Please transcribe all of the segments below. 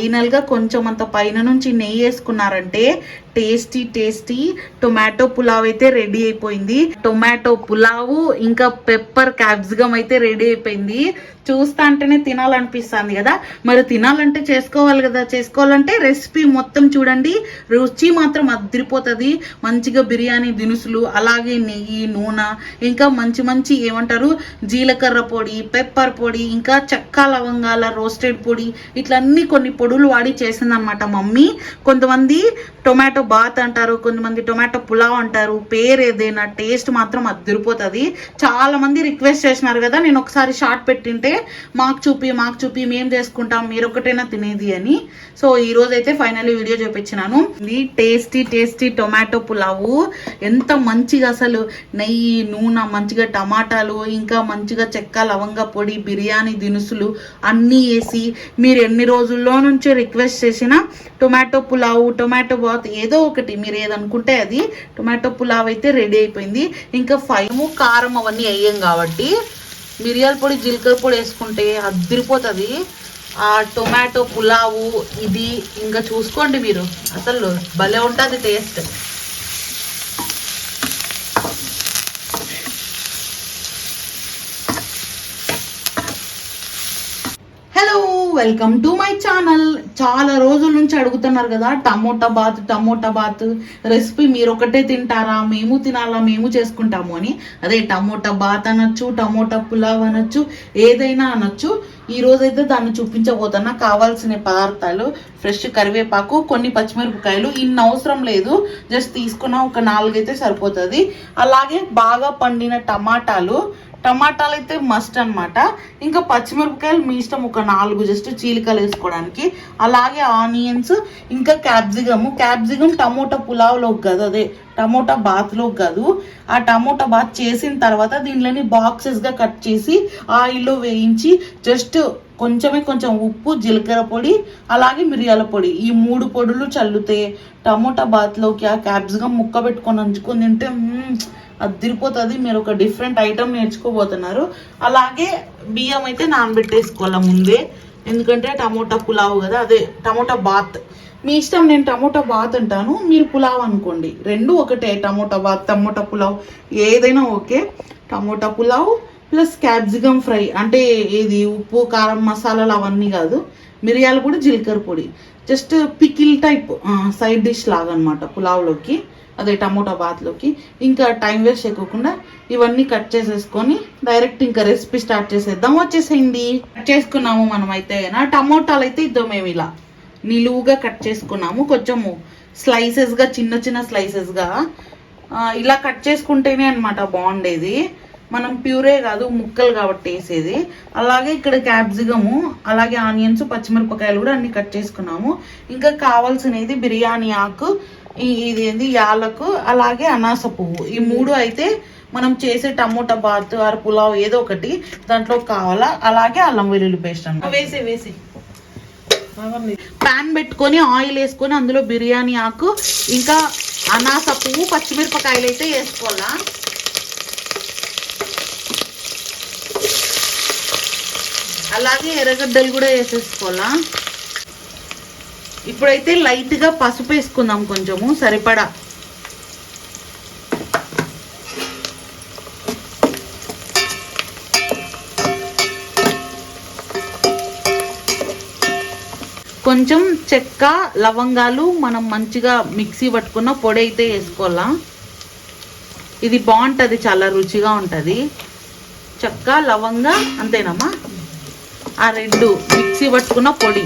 ఫైనల్గా కొంచెం అంత పైన నుంచి నెయ్యి వేసుకున్నారంటే టేస్టీ టేస్టీ టొమాటో పులావ్ అయితే రెడీ అయిపోయింది. టొమాటో పులావు ఇంకా పెప్పర్ క్యాప్సికమ్ అయితే రెడీ అయిపోయింది. చూస్తా అంటేనే తినాలనిపిస్తుంది కదా. మరి తినాలంటే చేసుకోవాలి కదా. చేసుకోవాలంటే రెసిపీ మొత్తం చూడండి. రుచి మాత్రం అదిరిపోతుంది. మంచిగా బిర్యానీ దినుసులు అలాగే నెయ్యి నూనె ఇంకా మంచి మంచి ఏమంటారు? జీలకర్ర పొడి పెప్పర్ పొడి ఇంకా చెక్క లవంగాల రోస్టెడ్ పొడి ఇట్లా అన్ని కొన్ని పొడులు వాడి చేసిందనమాట మమ్మీ. కొంతమంది టొమాటో బాత్ అంటారు కొంతమంది టొమాటో పులావ్ అంటారు. పేరు ఏదైనా టేస్ట్ మాత్రం అదిరిపోతుంది. చాలా మంది రిక్వెస్ట్ చేసినారు కదా నేను ఒకసారి షార్ట్ పెట్టింటే మాకు చూపి మాకు చూపి మేము చేసుకుంటాం మీరు ఒకటైనా తినేది అని. సో ఈ రోజు అయితే ఫైనల్లీ వీడియో చూపించినాను. ఇది టేస్టీ టేస్టీ టొమాటో పులావు. ఎంత మంచిగా అసలు నెయ్యి నూనె మంచిగా టమాటాలు ఇంకా మంచిగా చెక్క లవంగ పొడి బిర్యానీ దినుసులు అన్నీ వేసి మీరు ఎన్ని రోజుల్లో నుంచి రిక్వెస్ట్ చేసిన టొమాటో పులావు టొమాటో బాత్ ఏదో ఒకటి మీరు ఏదనుకుంటే అది టొమాటో పులావ్ అయితే రెడీ అయిపోయింది. ఇంకా ఫైవ్ కారం అవన్నీ వేయం కాబట్టి మిరియాల పొడి జీలకర్ర పొడి వేసుకుంటే అదిరిపోతుంది. ఆ టొమాటో పులావు ఇది ఇంకా చూసుకోండి మీరు. అసలు భలే ఉంటుంది taste welcome to my channel చాలా రోజుల నుంచి అడుగుతున్నారు కదా tomato bath tomato bath recipe మీరు ఒకటే తింటారా మేము తినాలా మేము చేసుకుంటాము అని. అదే టమోటా బాత్ అనొచ్చు టమోటా పులావ్ అనొచ్చు ఏదైనా అనొచ్చు. ఈ రోజైతే దాన్ని చూపించబోతున్నా. కావాల్సిన పదార్థాలు ఫ్రెష్ కరివేపాకు కొన్ని పచ్చిమిరపకాయలు ఇన్ని అవసరం లేదు. జస్ట్ తీసుకున్న ఒక నాలుగైతే సరిపోతుంది. అలాగే బాగా పండిన టమాటాలు టమాటాలు అయితే మస్ట్ అన్నమాట. ఇంకా పచ్చిమిరపకాయలు మీ ఇష్టం ఒక నాలుగు జస్ట్ చీలికలు వేసుకోవడానికి. అలాగే ఆనియన్స్ ఇంకా క్యాప్సికమ్. క్యాప్సికమ్ టమోటా పులావ్లోకి కాదు అదే టమోటా బాత్లోకి కాదు. ఆ టమోటా బాత్ చేసిన తర్వాత దీనిలోని బాక్సెస్గా కట్ చేసి ఆయిల్లో వేయించి జస్ట్ కొంచెమే కొంచెం ఉప్పు జీలకర్ర పొడి అలాగే మిరియాల పొడి. ఈ మూడు పొడులు చల్లుతే టమోటా బాత్లోకి ఆ క్యాప్సికమ్ ముక్క పెట్టుకొని నంచుకొని తింటే అదిరిపోతుంది మీరు ఒక డిఫరెంట్ ఐటమ్ నేర్చుకోబోతున్నారు. అలాగే బియ్యం అయితే నానబెట్టేసుకోవాలి ముందే. ఎందుకంటే టమోటా పులావ్ కదా అదే టమోటా బాత్. మీ ఇష్టం నేను టమోటా బాత్ అంటాను. మీరు పులావ్ అనుకోండి. రెండు ఒకటే టమోటా బాత్ టమోటా పులావ్ ఏదైనా okay. Tomato pulao plus capsicum fry అంటే ఇది ఉప్పు కారం మసాలాలు అవన్నీ కాదు. మిరియాలు కూడా జీలకర్ర పొడి. Just pickle type side dish లాగా అనమాట పులావ్లోకి. అదే టమోటా బాత్లోకి. ఇంకా టైం వేస్ట్ చేయకుండా ఇవన్నీ కట్ చేసేసుకొని డైరెక్ట్ ఇంకా రెసిపీ స్టార్ట్ చేసేద్దాం. వచ్చేసేయండి. కట్ చేసుకున్నాము మనం అయితే నా టమోటాలు అయితే ఇద్దాం మేము ఇలా. నిలువుగా కట్ చేసుకున్నాము. కొంచెము స్లైసెస్గా చిన్న చిన్న స్లైసెస్గా ఇలా కట్ చేసుకుంటేనే అనమాట బాగుండేది. మనం ప్యూరే కాదు ముక్కలు కాబట్టి వేసేది. అలాగే ఇక్కడ క్యాప్సికము అలాగే ఆనియన్స్ పచ్చిమిరపకాయలు కూడా అన్ని కట్ చేసుకున్నాము. ఇంకా కావాల్సినది బిర్యానీ ఆకు ఇది ఏంది యాలకు అలాగే అనాస పువ్వు. ఈ మూడు అయితే మనం చేసే టమోటా బాత్ ఆర్ పులావ్ ఏదో ఒకటి దాంట్లో కావాలా? అలాగే అల్లం వెల్లుల్లి పేస్ట్ అన్న వేసి వేసి. పాన్ పెట్టుకొని ఆయిల్ వేసుకొని అందులో బిర్యానీ ఆకు ఇంకా అనాస పువ్వు పచ్చిమిరపకాయలు అయితే వేసుకోవాలా? అలాగే ఎర్రగడ్డలు కూడా వేసేసుకోవాలా? ఇప్పుడైతే లైట్గా పసుపు వేసుకుందాం కొంచెము సరిపడా. కొంచెం చెక్క లవంగాలు మనం మంచిగా మిక్సీ పట్టుకున్న పొడి అయితే వేసుకోవాలా. ఇది బాగుంటుంది చాలా రుచిగా ఉంటుంది. చెక్క లవంగ అంతేనమ్మా? ఆ రెండు మిక్సీ పట్టుకున్న పొడి.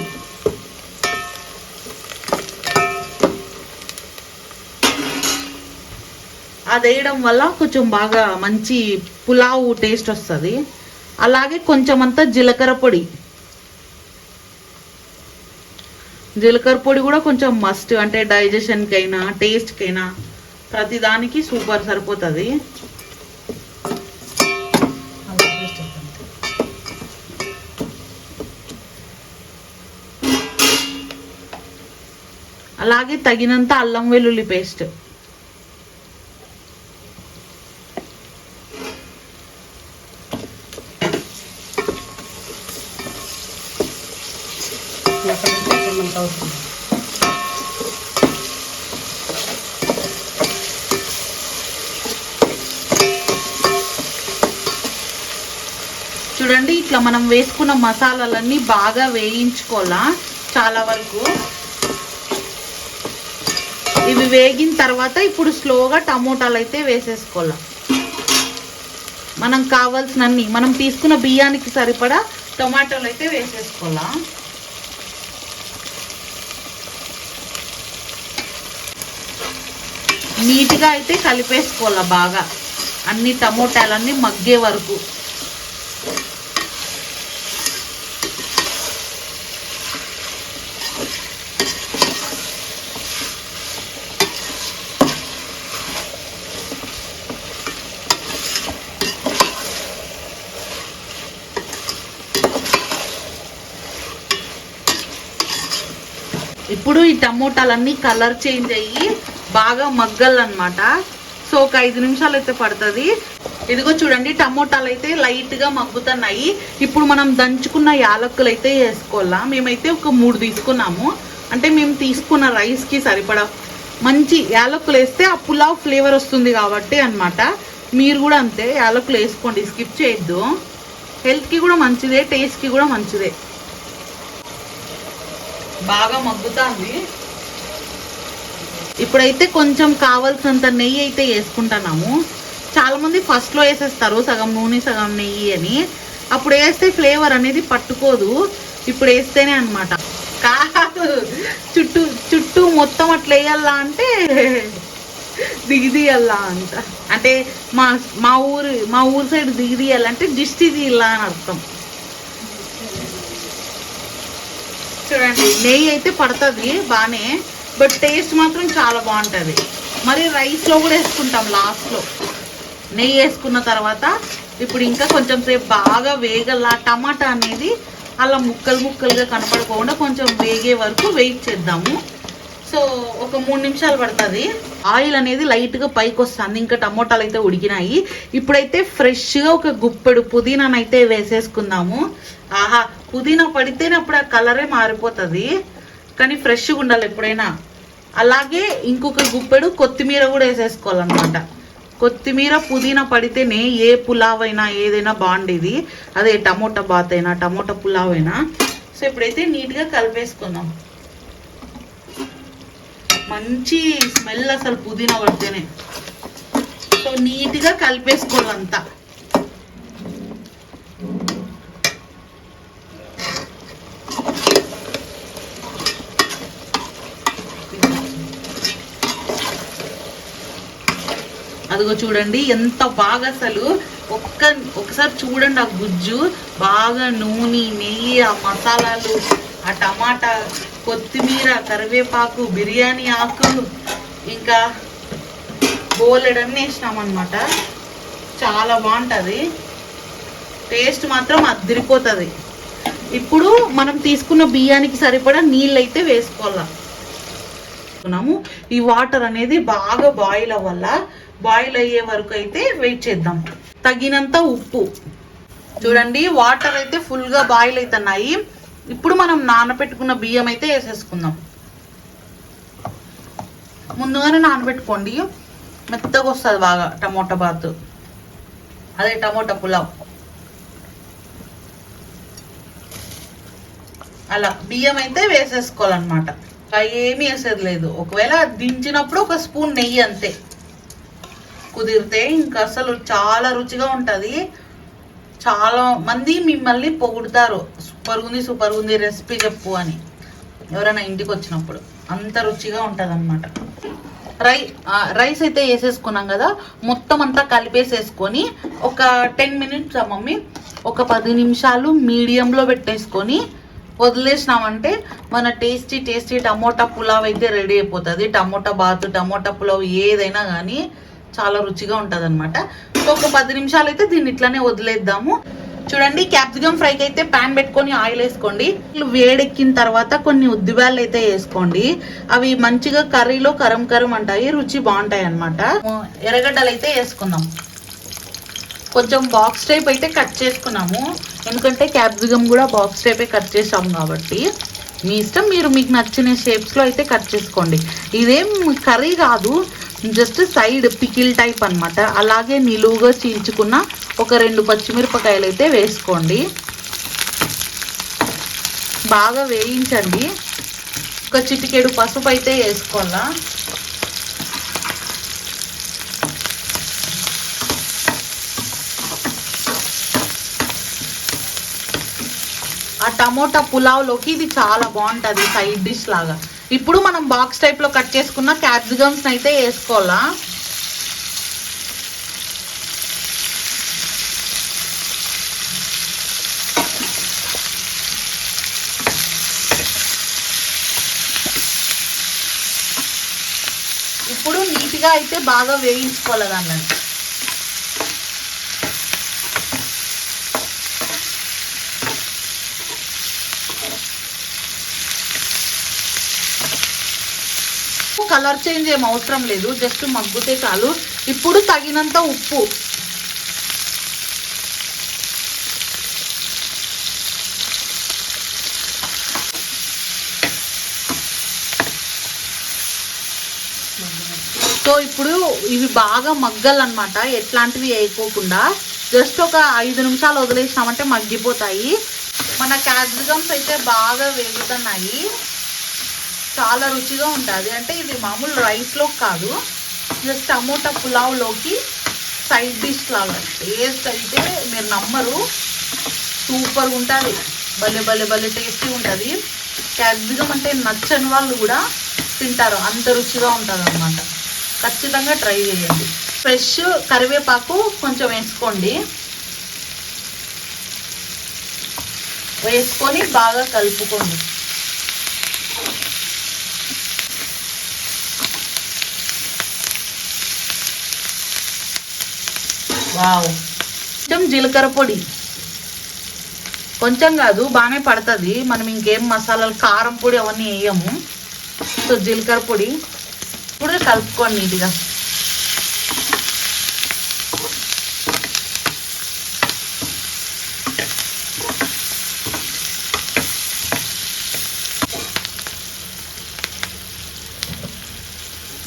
అది వేయడం వల్ల కొంచెం బాగా మంచి పులావ్ టేస్ట్ వస్తుంది. అలాగే కొంచెం అంతా జీలకర్ర పొడి. జీలకర్ర పొడి కూడా కొంచెం మస్ట్ అంటే డైజెషన్కైనా టేస్ట్కైనా ప్రతిదానికి సూపర్ సరిపోతుంది. అలాగే తగినంత అల్లం వెల్లుల్లి పేస్ట్ చూడండి ఇట్లా మనం వేసుకున్న మసాలాలన్నీ బాగా వేయించుకోవాలా చాలా వరకు. ఇవి వేగిన తర్వాత ఇప్పుడు స్లోగా టమోటాలు అయితే వేసేసుకోవాలా. మనం కావాల్సినన్ని మనం తీసుకున్న బియ్యానికి సరిపడా టమాటాలు అయితే వేసేసుకోవాలా. నీట్గా అయితే కలిపేసుకోవాలా బాగా. అన్ని టమోటాలన్నీ మగ్గే వరకు. ఇప్పుడు ఈ టమోటాలన్నీ కలర్ చేంజ్ అయ్యి బాగా మగ్గలన్నమాట. సో ఒక ఐదు నిమిషాలు అయితే పడుతుంది. ఇదిగో చూడండి టమోటాలు అయితే లైట్గా మగ్గుతున్నాయి. ఇప్పుడు మనం దంచుకున్న యాలక్కులు అయితే వేసుకోవాలా? మేమైతే ఒక మూడు తీసుకున్నాము. అంటే మేము తీసుకున్న రైస్కి సరిపడ సరిపడా మంచి యాలక్కులు వేస్తే ఆ పులావ్ ఫ్లేవర్ వస్తుంది కాబట్టి అన్నమాట. మీరు కూడా అంతే యాలక్కులు వేసుకోండి. స్కిప్ చేయొద్దు. హెల్త్కి కూడా మంచిదే టేస్ట్కి కూడా మంచిదే. బాగా మగ్గుతుంది. ఇప్పుడైతే కొంచెం కావాల్సినంత నెయ్యి అయితే వేసుకుంటున్నాము. చాలా మంది ఫస్ట్లో వేసేస్తారు సగం నూనె సగం నెయ్యి అని. అప్పుడు వేస్తే ఫ్లేవర్ అనేది పట్టుకోదు. ఇప్పుడు వేస్తేనే అన్నమాట. కాదు చుట్టూ చుట్టూ మొత్తం అట్లా వేయాలా అంటే దిగిదీయాలా అంట. అంటే మా మా ఊరు మా ఊరు సైడ్ దిగిదీయాలంటే దిష్టి తీయాలా అని అర్థం. చూడండి నెయ్యి అయితే పడుతుంది బాగానే బట్ టేస్ట్ మాత్రం చాలా బాగుంటుంది. మరి రైస్లో కూడా వేసుకుంటాం లాస్ట్లో నెయ్యి వేసుకున్న తర్వాత ఇప్పుడు ఇంకా కొంచెం సేపు బాగా వేగల టమాటా అనేది అలా ముక్కలు ముక్కలుగా కనపడకుండా కొంచెం వేగే వరకు వెయిట్ చేద్దాము. సో ఒక మూడు నిమిషాలు పడుతుంది. ఆయిల్ అనేది లైట్గా పైకి వస్తుంది. ఇంకా టమోటాలు అయితే ఉడికినాయి. ఇప్పుడైతే ఫ్రెష్గా ఒక గుప్పెడు పుదీనానైతే వేసేసుకుందాము. ఆహా పుదీనా పడితేనే అప్పుడు ఆ కలరే మారిపోతుంది. కానీ ఫ్రెష్గా ఉండాలి ఎప్పుడైనా. అలాగే ఇంకొక గుప్పెడు కొత్తిమీర కూడా వేసేసుకోవాలన్నమాట. కొత్తిమీర పుదీనా పడితేనే ఏ పులావ్ అయినా ఏదైనా బాగుండేది అదే టమోటా బాత్ అయినా టమోటా పులావ్ అయినా సో ఇప్పుడైతే నీట్గా కలిపేసుకుందాం. మంచి స్మెల్ అసలు పుదీనా పడితేనే సో నీట్గా కలిపేసుకోవాలంతా. అదిగో చూడండి ఎంత బాగా అసలు ఒక్క ఒకసారి చూడండి ఆ గుజ్జు. బాగా నూనె నెయ్యి ఆ మసాలాలు ఆ టమాటా కొత్తిమీర కరివేపాకు బిర్యానీ ఆకు ఇంకా బోలెడన్నీ వేసినామన్నమాట. చాలా బాగుంటుంది. టేస్ట్ మాత్రం అదిరిపోతుంది ఇప్పుడు మనం తీసుకున్న బియ్యానికి సరిపడా నీళ్ళు అయితే వేసుకోవాలి. వేసుకున్నాము. ఈ వాటర్ అనేది బాగా బాయిల్ అవ్వాల? బాయిల్ అయ్యే వరకు అయితే వెయిట్ చేద్దాం. తగినంత ఉప్పు. చూడండి వాటర్ అయితే ఫుల్గా బాయిల్ అవుతున్నాయి. ఇప్పుడు మనం నానబెట్టుకున్న బియ్యం అయితే వేసేసుకుందాం. ముందుగానే నానబెట్టుకోండి. మెత్తగా వస్తుంది బాగా టమోటా బాత్. అదే టమోటా పులావ్. అలా బియ్యం అయితే వేసేసుకోవాలన్నమాట. ఏమి ఏమీ వేసేది లేదు. ఒకవేళ దించినప్పుడు ఒక స్పూన్ నెయ్యి అంతే. కుదిరితే ఇంకా అసలు చాలా రుచిగా ఉంటుంది. చాలా మంది మిమ్మల్ని పొగుడుతారు. సూపర్ ఉంది సూపర్ ఉంది రెసిపీ చెప్పు అని. ఎవరైనా ఇంటికి వచ్చినప్పుడు అంత రుచిగా ఉంటుంది రై రైస్ అయితే వేసేసుకున్నాం కదా మొత్తం అంతా కలిపేసేసుకొని ఒక టెన్ మినిట్స్ మమ్మీ ఒక పది నిమిషాలు మీడియంలో పెట్టేసుకొని వదిలేసినామంటే మన టేస్టీ టేస్టీ టమోటా పులావ్ అయితే రెడీ అయిపోతుంది. టమోటా బాత్ టమోటా పులావ్ ఏదైనా కానీ చాలా రుచిగా ఉంటుంది అనమాట సో ఒక పది నిమిషాలు అయితే దీన్ని ఇట్లానే వదిలేద్దాము. చూడండి క్యాప్సికమ్ ఫ్రైకి అయితే పాన్ పెట్టుకొని ఆయిల్ వేసుకోండి. వేడెక్కిన తర్వాత కొన్ని ఉద్దివాళ్ళు అయితే వేసుకోండి. అవి మంచిగా కర్రీలో కరం కరం అంటాయి రుచి బాగుంటాయి అనమాట ఎర్రగడ్డలు అయితే వేసుకుందాం. కొంచెం బాక్స్ టైప్ అయితే కట్ చేసుకున్నాము. ఎందుకంటే క్యాప్సికమ్ కూడా బాక్స్ టైపే కట్ చేసాము కాబట్టి. మీ ఇష్టం మీరు మీకు నచ్చిన షేప్స్లో అయితే కట్ చేసుకోండి. ఇదేం కర్రీ కాదు జస్ట్ సైడ్ పికిల్ టైప్ అన్నమాట. అలాగే నిలువుగా చీల్చుకున్న ఒక రెండు పచ్చిమిరపకాయలు అయితే వేసుకోండి. బాగా వేయించండి. ఒక చిటికెడు పసుపు అయితే వేసుకోవాలా? ఆ టమోటా పులావ్లోకి ఇది చాలా బాగుంటుంది సైడ్ డిష్ లాగా. ఇప్పుడు మనం బాక్స్ టైప్లో కట్ చేసుకున్న క్యాప్సికమ్స్ని అయితే వేసుకోవాలా? ఇప్పుడు నీట్గా అయితే బాగా వేయించుకోవాలి కలర్ చేంజ్ ఏం అవసరం లేదు జస్ట్ మగ్గుతే చాలు. ఇప్పుడు తగినంత ఉప్పు. సో ఇప్పుడు ఇవి బాగా మగ్గాలన్నమాట. ఎట్లాంటివి వేయకోకుండా జస్ట్ ఒక ఐదు నిమిషాలు వదిలేసినామంటే మగ్గిపోతాయి. మన క్యాప్సికమ్స్ అయితే బాగా వేగుతున్నాయి. చాలా రుచిగా ఉంటుంది. అంటే ఇది మామూలు రైస్లో కాదు. జస్ట్ టమోటా పులావ్లోకి సైడ్ డిష్ లాగా. టేస్ట్ అయితే మీరు నమ్మరు. సూపర్గా ఉంటుంది. భలే భలే భలే టేస్టీ ఉంటుంది. క్యాప్సికమ్ అంటే నచ్చని వాళ్ళు కూడా తింటారు. అంత రుచిగా ఉంటుంది అనమాట ఖచ్చితంగా ట్రై చేయండి. ఫ్రెష్ కరివేపాకు కొంచెం వేసుకోండి. వేసుకొని బాగా కలుపుకోండి. వావ్. కొంచెం జీలకర్ర పొడి. కొంచెం కాదు బాగానే పడుతుంది. మనం ఇంకేం మసాలాలు కారం పొడి అవన్నీ వేయము సో జీలకర్ర పొడి. ఇప్పుడు కలుపుకోండి నీట్గా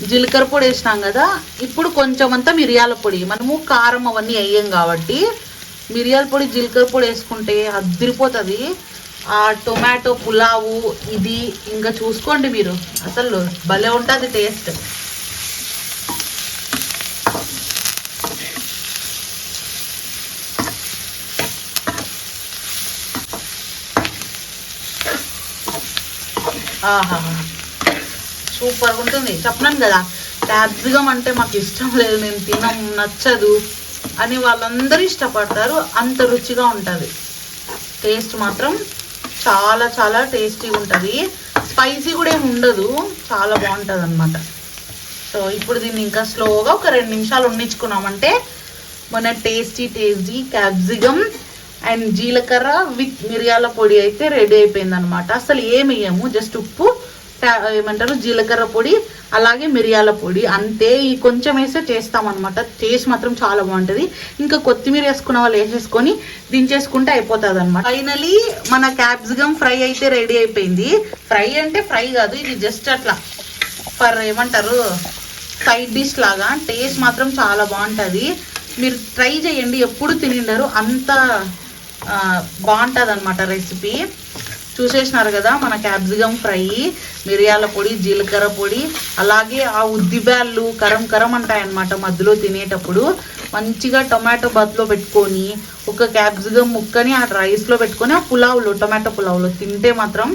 జీలకర్ర పొడి వేసినాం కదా ఇప్పుడు కొంచెం అంతా మిరియాల పొడి. మనము కారం అవన్నీ వేయం కాబట్టి మిరియాల పొడి జీలకర్ర పొడి వేసుకుంటే అద్దరిపోతుంది ఆ టొమాటో పులావు ఇది ఇంకా చూసుకోండి మీరు. అసలు భలే ఉంటుంది టేస్ట్. ఆహా సూపర్ ఉంటుంది చెప్పినాను కదా క్యాప్సికమ్ అంటే మాకు ఇష్టం లేదు నేను తినం నచ్చదు అని వాళ్ళందరూ ఇష్టపడతారు. అంత రుచిగా ఉంటుంది. టేస్ట్ మాత్రం చాలా చాలా టేస్టీగా ఉంటుంది. స్పైసీ కూడా ఏమి ఉండదు చాలా బాగుంటుంది అనమాట సో ఇప్పుడు దీన్ని ఇంకా స్లోగా ఒక రెండు నిమిషాలు ఉండించుకున్నామంటే మన టేస్టీ టేస్టీ క్యాప్సికమ్ అండ్ జీలకర్ర విత్ మిరియాల పొడి అయితే రెడీ అయిపోయింది అనమాట అసలు ఏమి వేయము జస్ట్ ఉప్పు ఏమంటారు? జీలకర్ర పొడి అలాగే మిరియాల పొడి. అంతే ఈ కొంచెం వేస్తే చేస్తామన్నమాట. టేస్ట్ మాత్రం చాలా బాగుంటుంది. ఇంకా కొత్తిమీర వేసుకున్న వాళ్ళు వేసేసుకొని దించేసుకుంటే అయిపోతుంది అనమాట ఫైనలీ మన క్యాప్సికమ్ ఫ్రై అయితే రెడీ అయిపోయింది. ఫ్రై అంటే ఫ్రై కాదు ఇది జస్ట్ అట్లా. ఫర్ ఏమంటారు? సైడ్ డిష్ లాగా. టేస్ట్ మాత్రం చాలా బాగుంటుంది. మీరు ట్రై చేయండి. ఎప్పుడు తినిండరు. అంత బాగుంటుంది అనమాట రెసిపీ చూసేసినారు కదా మన క్యాప్సికమ్ ఫ్రై మిరియాల పొడి జీలకర్ర పొడి అలాగే ఆ ఉద్దిబ్యాళ్ళు కరం కరం అంటాయన్నమాట మధ్యలో తినేటప్పుడు. మంచిగా టొమాటో బత్లో పెట్టుకొని ఒక క్యాప్సికమ్ ముక్కని ఆ రైస్లో పెట్టుకొని ఆ పులావ్లో టొమాటో పులావ్లో తింటే మాత్రం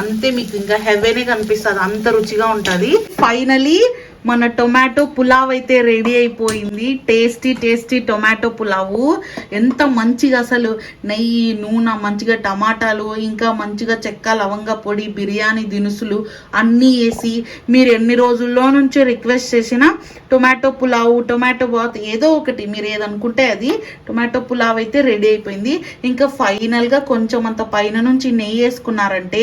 అంతే మీకు ఇంకా హెవెనే కనిపిస్తుంది అంత రుచిగా ఉంటుంది. ఫైనలీ మన టొమాటో పులావ్ అయితే రెడీ అయిపోయింది. Tasty tasty tomato pulao. ఎంత మంచిగా అసలు నెయ్యి నూనె మంచిగా టమాటాలు ఇంకా మంచిగా చెక్క లవంగ పొడి బిర్యానీ దినుసులు అన్నీ వేసి మీరు ఎన్ని రోజుల్లో నుంచి రిక్వెస్ట్ చేసిన టొమాటో పులావు టొమాటో బాత్ ఏదో ఒకటి మీరు ఏదనుకుంటే అది టొమాటో పులావ్ అయితే రెడీ అయిపోయింది. ఇంకా ఫైనల్గా కొంచెం అంత పైన నుంచి నెయ్యి వేసుకున్నారంటే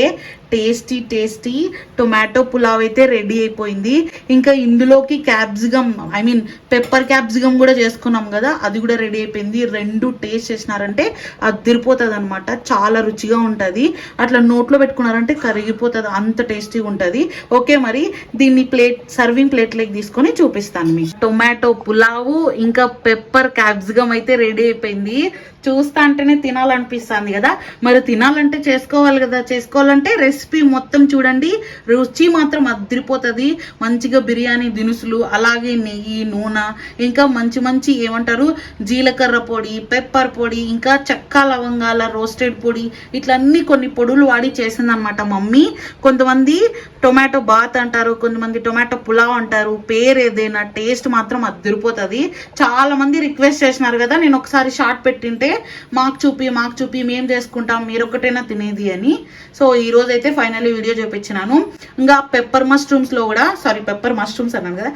టేస్టీ టేస్టీ టొమాటో పులావ్ అయితే రెడీ అయిపోయింది. ఇంకా ఇందులోకి capsicum I mean pepper capsicum కూడా చేసుకున్నాం కదా అది కూడా రెడీ అయిపోయింది. రెండు టేస్ట్ చేసినారంటే అదిరిపోతుంది అనమాట చాలా రుచిగా ఉంటుంది. అట్లా నోట్లో పెట్టుకున్నారంటే కరిగిపోతుంది. అంత టేస్టీగా ఉంటుంది. ఓకే మరి దీన్ని ప్లేట్ సర్వింగ్ ప్లేట్లోకి తీసుకొని చూపిస్తాను మీకు. టొమాటో పులావు ఇంకా పెప్పర్ క్యాప్సికమ్ అయితే రెడీ అయిపోయింది. చూస్తా అంటేనే తినాలనిపిస్తుంది కదా. మరి తినాలంటే చేసుకోవాలి కదా. చేసుకోవాలంటే రెస్ట్ రెసిపీ మొత్తం చూడండి. రుచి మాత్రం అదిరిపోతుంది. మంచిగా బిర్యానీ దినుసులు అలాగే నెయ్యి నూనె ఇంకా మంచి మంచి ఏమంటారు జీలకర్ర పొడి పెప్పర్ పొడి ఇంకా చెక్క లవంగాల రోస్టెడ్ పొడి ఇట్లా అన్ని కొన్ని పొడులు వాడి చేసిందనమాట మమ్మీ. కొంతమంది టొమాటో బాత్ అంటారు కొంతమంది టొమాటో పులావ్ అంటారు పేరు ఏదైనా టేస్ట్ మాత్రం అదిరిపోతుంది. చాలా మంది రిక్వెస్ట్ చేసినారు కదా నేను ఒకసారి షార్ట్ పెట్టింటే మాకు చూపి మాకు చూపి మేము చేసుకుంటాం మీరు ఒకటైనా తినేది అని. సో ఈరోజు అయితే ఫైనల్లీ వీడియో చూపించినాను. ఇంకా పెప్పర్ మష్రూమ్స్లో కూడా సారీ పెప్పర్ మష్రూమ్స్ అన్నాను కదా.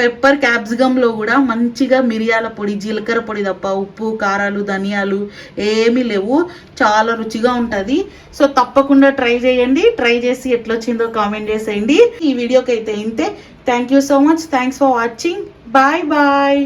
పెప్పర్ క్యాప్సికమ్లో కూడా మంచిగా మిరియాల పొడి జీలకర్ర పొడి తప్ప ఉప్పు కారాలు ధనియాలు ఏమీ లేవు. చాలా రుచిగా ఉంటుంది. సో తప్పకుండా ట్రై చేయండి. ట్రై చేసి ఎట్లొచ్చిందో కామెంట్ చేసేయండి. ఈ వీడియోకి అయితే ఇంతే. Thank you so much thanks for watching bye bye